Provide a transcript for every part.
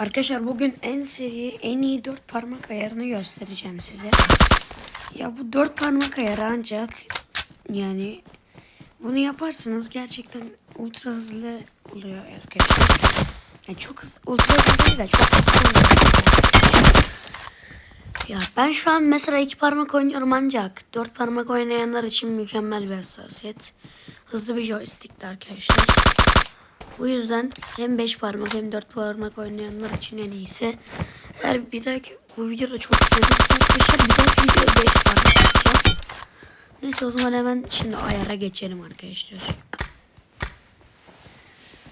Arkadaşlar bugün en seri, en iyi dört parmak ayarını göstereceğim size. Ya bu dört parmak ayarı ancak yani bunu yaparsanız gerçekten ultra hızlı oluyor arkadaşlar. Yani çok hızlı, ultra hızlı değil de çok hızlı oluyor. Ya ben şu an mesela iki parmak oynuyorum ancak dört parmak oynayanlar için mükemmel bir hassasiyet. Hızlı bir joystickti arkadaşlar. Bu yüzden hem 5 parmak hem 4 parmak oynayanlar için en iyisi. Eğer bir dahaki bu videoda çok gelirse arkadaşlar bir dahaki video 5 parmak yapacağım. Neyse o zaman hemen şimdi ayara geçelim arkadaşlar.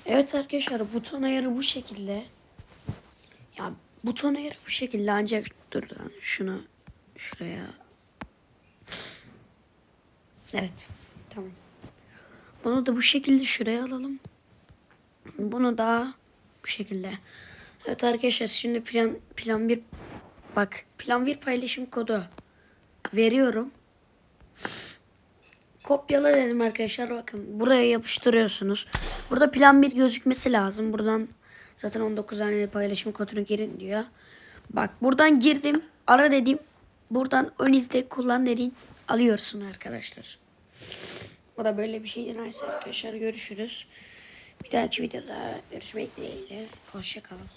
Evet arkadaşlar buton ayarı bu şekilde. Ya buton ayarı bu şekilde ancak dur lan şunu şuraya. Evet tamam. Bunu da bu şekilde şuraya alalım. Bunu da bu şekilde. Evet arkadaşlar şimdi plan plan bir bak plan bir paylaşım kodu veriyorum. Kopyala dedim arkadaşlar bakın buraya yapıştırıyorsunuz. Burada plan bir gözükmesi lazım. Buradan zaten 19 tane paylaşım kodunu girin diyor. Bak buradan girdim ara dedim. Buradan ön izle kullan dedin alıyorsun arkadaşlar. O da böyle bir şeydi. Neyse arkadaşlar görüşürüz. Bir dahaki videoda görüşmek dileğiyle. Hoşçakalın.